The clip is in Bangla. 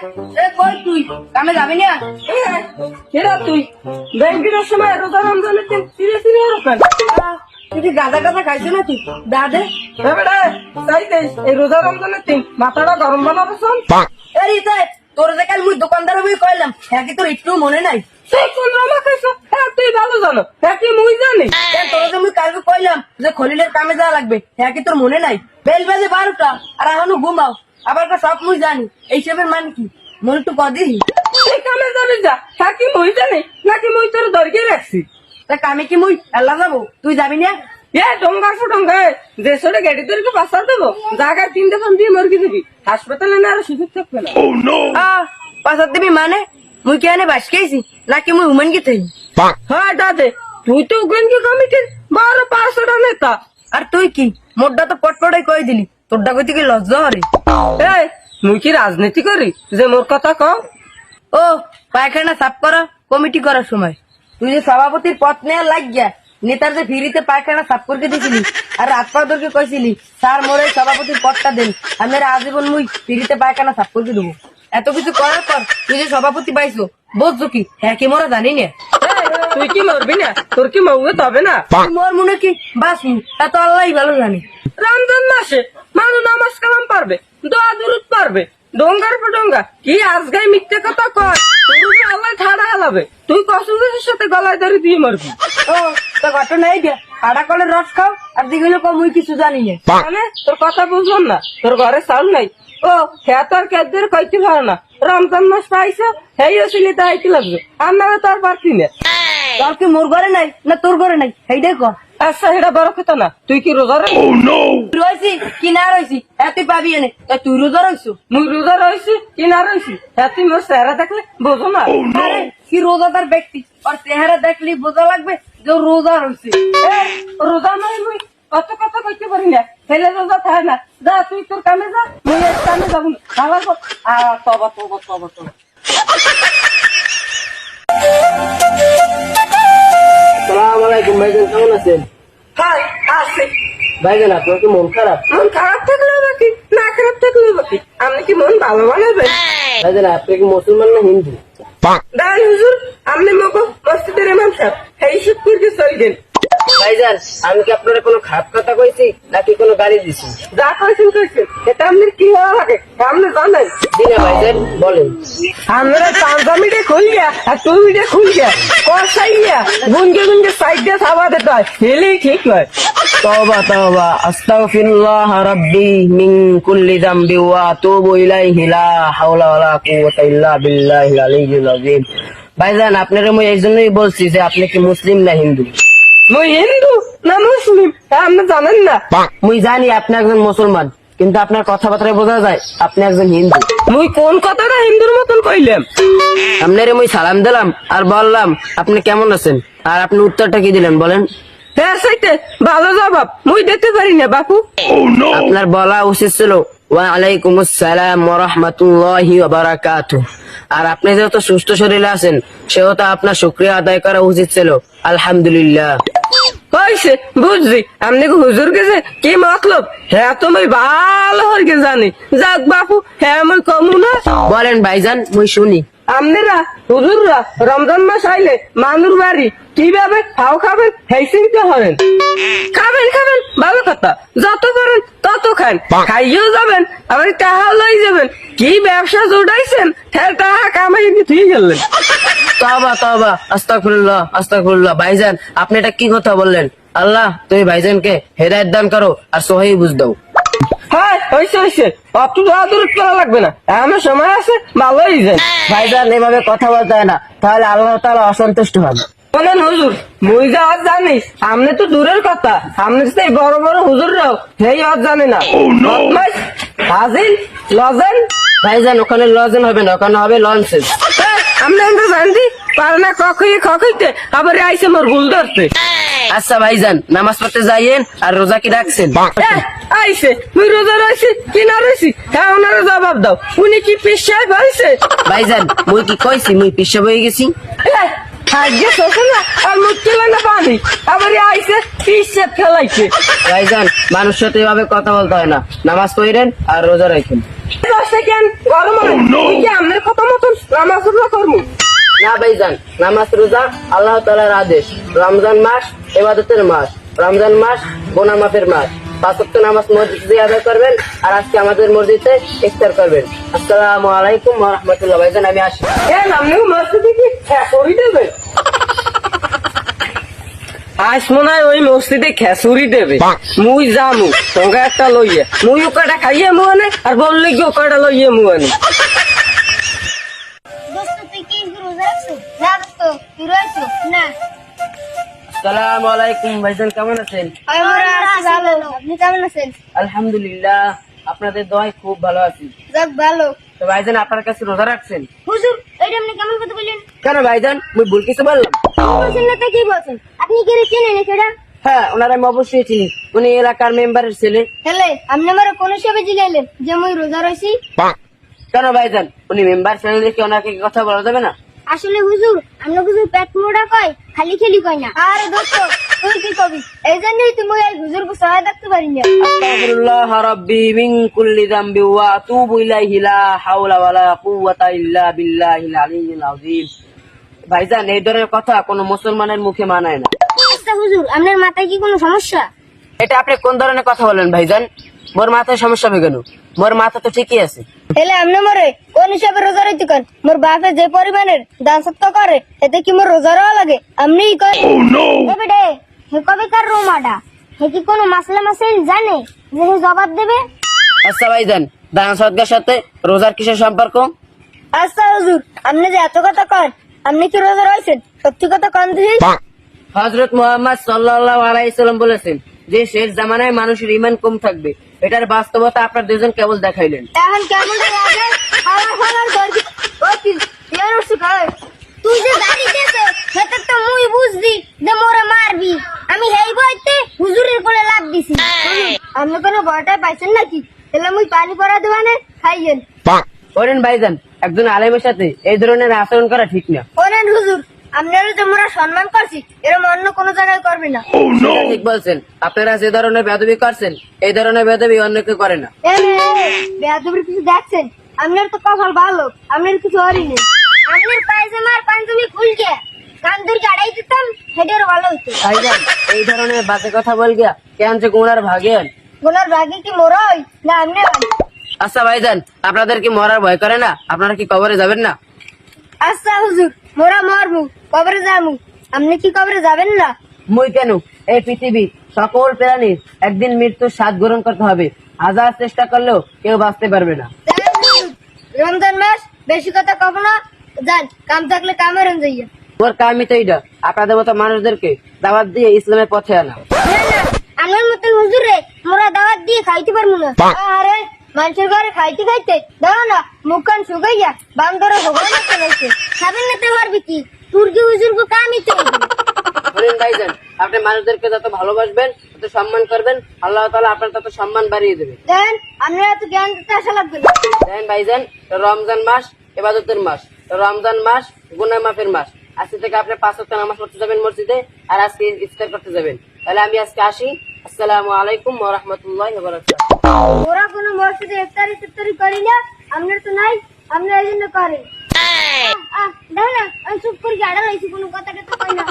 এ কই তুই? কামে যাবি না? কেরা তুই? ব্যাংকের সময় রোজা রমজানের দিন সিরে সিরে ওরকম তুই কি গাঁজা টাজা খাইছো নাকি? দাদে এবারে তাই দেই এই রোজা রমজানের দিন মাথাটা গরম বানাবো শোন। এ রিতে তোর যে কাল মুই দোকানদার হয়ে কইলাম হ্যাঁ কি তোর একটু মনে নাই? তুই কোন রমা খাইছো? হ্যাঁ তুই ভালো জানো। হ্যাঁ কি মুই জানি? তোর যে মুই কালকে কইলাম যে খলিলের কামে যাওয়া লাগবে হ্যাঁ কি তোর মনে নাই? বেল বাজে বারোটা আর এখনও ঘুমাও। আবার একটা সব মুই জানি। এইসবের মানে কি? মনে একটু কদি তুই কামে যাবি যা। হ্যাঁ কি মুই জানি? নাকি মুই তোর দরকে রাখছি? তা কামে কি মুই? আল্লাহ যাব। তুই যাবি না? এ ডঙ্গা ফুটঙ্গা যে সরে গাড়ি তোরকে পাশা দেবো। জায়গায় তিনটে ফোন দিয়ে মরগি দিবি। হাসপাতালে না আর সুযোগ থাকবে না। আহ পাশার দিবি মানে? মুই কে এনে বাস খেয়েছি? নাকি মুই উমেন কি থাই হ্যাঁ দাদে তুই তো উগেনকে কমিটির বারো পাঁচশোটা নেতা। আর তুই কি? মোটটা তো পটপটাই কই দিলি। তোরটা কইতে কি লজ্জা হরে? এই মুই কি রাজনীতি করি? যে মোর কথা কও। ও পায়খানা সাফ করা কমিটি করার সময়। তুই যে সভাপতির পদ নেওয়ার লাগিয়া নেতার যে ফিরিতে পায়খানা সাফ করতে দিছিলি আর রাত পাউদরকে কইছিলি স্যার মোরে সভাপতির পদটা দেন আমি আজীবন মুই ফিরিতে পায়খানা সাফ করতে দেবো। এত কিছু করার পর তুই যে সভাপতি পাইছো বুঝছ কি? হ্যাঁ কি মোরা জানি না। তুই কি মরবি না? তোর কি মৌয়ে তবে না? মোর মনে কি বাস তা তো আল্লাহ ভালো জানি। রমজান মাসে মানুষ নামাজ কালাম পারবে দোয়া দুরুদ পারবে। ডোঙ্গার পর ডোঙ্গা কি আজগাই মিথ্যে কথা কয়? তোর আল্লাহ ঠাড়া হালাবে। তুই কসুদের সাথে গলায় ধরে দিয়ে মরবি। ও তো ঘটনা এই আড়া কলের রস খাও আর দিগুলো কম মুই কিছু জানি না। মানে তোর কথা বুঝলাম না তোর ঘরে চাউল নাই। ও হ্যাঁ তোর কেদের কইতে পারে না। রমজান মাস পাইছে হেই হাইতে লাগবে। আমরা তোর পারতি না। তোর কি মোর ঘরে নাই না তোর ঘরে নাই? সেইটাই কর আচ্ছা এটা বড় কথা না। তুই কি রোজা রয়েছি কি না রয়েছি হ্যাঁ তুই পাবি এনে। তুই রোজা রয়েছো মুই রোজা রয়েছি কি না রয়েছি হ্যাঁ তুই মোর চেহারা দেখলে বোঝো না। কি রোজাদার ব্যক্তি। আর চেহারা দেখলি বোঝা লাগবে যে রোজা রয়েছে রোজা নাই মুই। অত কথা কইতে পারি না। ছেলে রোজা থাকে না। যা তুই তোর কামে যা। মুই কামে যাব। আ তবা তবা তবা তবা। আলাইকুম ভাইজান কেমন আছেন হাই আসে ভাইজান আপনার কি মন খারাপ? মন খারাপ থাকলেও বাকি না খারাপ থাকলেও বাকি। আপনি কি মন ভালো বানাবেন? ভাইজান আপনি কি মুসলমান না হিন্দু? দাঁড়ান হুজুর আপনি মসজিদের ইমাম সাহেব। এই শুক্রকে চলবেন ভাইজান আমি কি আপনার কোনো খারাপ কথা কইছি নাকি কোনো গালি দিছি? যা কইছেন কইছেন এটা আপনার কি হওয়া লাগে? আপনি জানেন। দিনা ভাইজান বলেন। আমরা পাঞ্জাবিটা খুল গিয়া আর টুপিটা খুল গিয়া কষাই গিয়া গুনগে গুনগে সাইড দিয়ে থাবা দিতে হয়। হেলেই ঠিক হয় তওবা তওবা আস্তাগফিরুল্লাহ রাব্বি মিন কুল্লি যামবি ওয়া আতুবু ইলাইহি লা হাওলা ওয়ালা কুওয়াতা ইল্লা বিল্লাহিল আলিয়্যিল আযীম। ভাইজান আপনারে মই এই জন্যই বলছি যে আপনি কি মুসলিম না হিন্দু? মুই হিন্দু না মুসলিম? আপনি জানেন না? মুই জানি আপনি একজন মুসলমান কিন্তু আপনার কথাবার্তায় বোঝা যায় আপনি একজন হিন্দু। মুই কোন কথাটা হিন্দুর মতন কইলাম? আপনারে মুই সালাম দিলাম আর বললাম আপনি কেমন আছেন? আর আপনি উত্তরটা কি দিলেন বলেন? হ্যাঁ ভালো জবাব মুই দিতে পারি না বাপু। আপনার বলা উচিত ছিল ওয়ালাইকুম আসসালাম ওয়া রাহমাতুল্লাহি ওয়া আর আপনি যেহেতু সুস্থ শরীরে আছেন সেহেতু আপনার শুকরিয়া আদায় করা উচিত ছিল। আলহামদুলিল্লাহ। হয়েছে বুঝছি আপনি কি হুজুর গেছে কি মতলব? হ্যাঁ তুমি ভালো হয়ে জানি। যাক বাপু হ্যাঁ মুই কমু না বলেন ভাইজান মুই শুনি। আপনারা হুজুররা রমজান মাস আইলে মানুর বাড়ি কীভাবে খাও খাবেন সেই চিন্তা করেন। খাবেন খাবেন ভালো কথা। যত করেন তত খান। খাইয়েও যাবেন আবার টাহা লই যাবেন। কি ব্যবসা জোটাইছেন হ্যাঁ টাহা কামাই দিয়ে গেলেন তবা তবা আস্তাগফিরুল্লাহ আস্তাগফিরুল্লাহ। ভাইজান আপনি এটা কি কথা বললেন? আল্লাহ তুমি ভাইজানকে হেদায়েত দান করো আর সহি বুঝ দাও। হ্যাঁ হয়েছে হয়েছে অত দূর করা লাগবে না। আমার সময় আছে ভালোই যায়। ভাইজান এভাবে কথা বলতে হয় না। তাহলে আল্লাহ তাআলা অসন্তুষ্ট হন। বলেন হুজুর মুই যা আজ জানিস আপনি তো দূরের কথা। আপনি তো এই বড় বড় হুজুররাও সেই আজ জানে না। বদমাইশ, লজেন। ভাইজান ওখানে লজেন হবে না ওখানে হবে লঞ্চেস আপনি আমরা জানছি পারে না কখই কখইতে আবার আইসে মোর ভুল ধরতে। আচ্ছা ভাইজান নামাজ পড়তে যাইয়েন আর রোজা কি রাখছেন? এ, আইসে মুই রোজা রয়েছি কি না রয়েছি হ্যাঁ ওনারা জবাব দাও। উনি কি পিসায় পাইছে ভাইজান মুই কি কইছি মুই পিছে বয়ে গেছি? শোষণ না আর মুক্তি না পানি আবার আইসে পিসে খেলাইছে। ভাইজান মানুষ সাথে এভাবে কথা বলতে হয় না। নামাজ পড়েন আর রোজা রাখেন। Oh, আল্লাহ তালার আদেশ। রমজান মাস এবাদতের মাস। রমজান মাস গোনা মাফের মাস। পাঁচক্ত নামাজ মসজিদে আদায় করবেন আর আজকে আমাদের মসজিদে ইফতার করবেন। আসসালামু আলাইকুম রহমতুল্লাহ। আমি আসি। হ্যাঁ দেবেন আজ মনে হয় ওই মসজিদে খেসুরি দেবে। মুই যামু সঙ্গে একটা লইয়ে। মুই ওকাটা খাইয়ে মুয়ানে আর বললে কি ওকাটা লইয়ে মুয়ানে। দোস্ত তুই কি রোজা রাখছো না দোস্ত তুই রয়েছো না। আসসালামু আলাইকুম ভাইজান কেমন আছেন? আমরা আছি ভালো। আপনি কেমন আছেন? আলহামদুলিল্লাহ আপনাদের দোয়ায় খুব ভালো আছি। যাক ভালো। তো ভাইজান আপনার কাছে রোজা রাখছেন? হুজুর এটা আপনি কেমন কথা বললেন কেন ভাইজান মুই ভুল কিছু বললাম। বলছেন? না তা কি বলছেন? আপনি কি চেনেন সেটা হ্যাঁ ওনারা আমি অবশ্যই চিনি। উনি এলাকার মেম্বারের ছেলে। হেলে আপনি আমার কোন হিসাবে জিগাইলেন যে আমি রোজা রয়েছি কেন ভাইজান? উনি মেম্বার ছেলে দেখে ওনাকে কথা বলা যাবে না? আসলে হুজুর আমরা হুজুর পেট মোড়া কয় খালি খেলি কয় না। আরে দোস্ত তুই কি কবি? এই জন্যই তুমি এই হুজুর কো সহায় দেখতে পারি না। আস্তাগফিরুল্লাহ রাব্বি মিন কুল্লি যামবি ওয়া আতুবু ইলাইহি লা হাওলা ওয়ালা কুওয়াতা ইল্লা বিল্লাহিল আলিয়্যিল আযীম। ভাইজান এই ধরনের কথা কোনো মুসলমানের মুখে মানায় না। অবস্থা হুজুর? আপনার মাথায় কি কোনো সমস্যা? এটা আপনি কোন ধরনের কথা বলেন ভাইজান? মোর মাথায় সমস্যা হবে কেন? মোর মাথা তো ঠিকই আছে। হেলে আমনে মরে কোন হিসাবে রোজা রইতে কন মোর বাপে যে পরিমাণের দান সত্য করে এতে কি মোর রোজা রওয়া লাগে? আমনি কই কবে ডে হে কবে কার রোমাডা হে কি কোনো মাসলা মাসাইল জানে যে হে জবাব দেবে? আচ্ছা ভাইজান দান সদকার সাথে রোজার কিসের সম্পর্ক? আচ্ছা হুজুর আপনি যে এত কথা কন আপনি কি রোজা রয়েছেন? সত্যি কথা কন দিই হজরত মোহাম্মদ সাল্লাল্লাহু আলাইহি সাল্লাম বলেছেন যে শেষ জামানায় মানুষের ইমান কম থাকবে। এটার বাস্তবতা আপনার দুজন কেবল দেখাইলেন। এখন কেমন তুই যে সেটা তো মুই বুঝদি যে মোরে মারবি। আমি হেই বইতে হুজুরের লাভ দিছি। আপনি কোনো ভয়টা পাইছেন নাকি? তাহলে মুই পানি পড়া দেবানে খাইয়েন। করেন ভাইজান একজন আলেমের সাথে এই ধরনের আচরণ করা ঠিক না। ওরেন হুজুর। আপনারা যে মোরা সম্মান করছি এরম অন্য কোনো জায়গায় করবে না। ঠিক বলছেন। আপনারা যে ধরনের বেদবি করছেন এই ধরনের বেদবি অন্য কেউ করে না। বেয়াদবির কিছু দেখছেন? আপনার তো কপাল ভালো আপনার কিছু হরি নেই। আপনার পায়জামার পাঞ্জাবি খুলকে কান ধরে আড়াই দিতাম হেডের ভালো হইতো। ভাইজান এই ধরনের বাজে কথা বল গিয়া কেন যে গুণার ভাগেন গোনার ভাগে কি মোরা না আপনি আচ্ছা ভাইজান আপনাদের কি মরার ভয় করে না? আপনারা কি কবরে যাবেন না? আচ্ছা হুজুর। মোরা মরমু কবরে যামু। আপনি কি কবরে যাবেন না? মুই কেন? এই পৃথিবী সকল প্রাণীর একদিন মৃত্যুর স্বাদ গ্রহণ করতে হবে। হাজার চেষ্টা করলেও কেউ বাঁচতে পারবে না। রমজান মাস বেশি কথা কব না। যান কাম থাকলে কামের যাইয়া। ওর কামই তো এইটা আপনাদের মতো মানুষদেরকে দাওয়াত দিয়ে ইসলামের পথে আনা। না না আমার মতন হুজুর রে মোরা দাওয়াত দিয়ে খাইতে পারব না। আরে মানুষের ঘরে খাইতে খাইতে দাও না মুখ কান শুকাইয়া বাম ধরে ভগবান চলাইছে খাবেন না তো পারবি কি তুর্কি কামই তো বলেন ভাইজান আপনি মানুষদেরকে যত ভালোবাসবেন তত সম্মান করবেন আল্লাহ তাআলা আপনার তত সম্মান বাড়িয়ে দেবে। দেন আপনারা তো জ্ঞান দিতে আসা লাগবে না। দেখেন ভাইজান রমজান মাস এবাদতের মাস। রমজান মাস গুনাহ মাফের মাস। আজকে থেকে আপনি পাঁচ ওয়াক্ত নামাজ পড়তে যাবেন মসজিদে আর আজকে ইফতার করতে যাবেন। তাহলে আমি আজকে আসি। আসসালামু আলাইকুম ওয়া রাহমাতুল্লাহি ওয়া বারাকাতুহু। ওরা কোনো মসজিদে ইফতারি ফিফতারি করি না আমরা তো নাই আমরা এই জন্য করি। আহ, আহ, দেখো না আমি চুপ করে আড়া রয়েছি কোনো কথাটা তো কই না।